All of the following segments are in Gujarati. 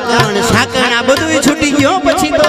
ઢાંકણ સાકણ આ બધું છૂટી ગયો પછી તો.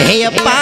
ஹேயப்பா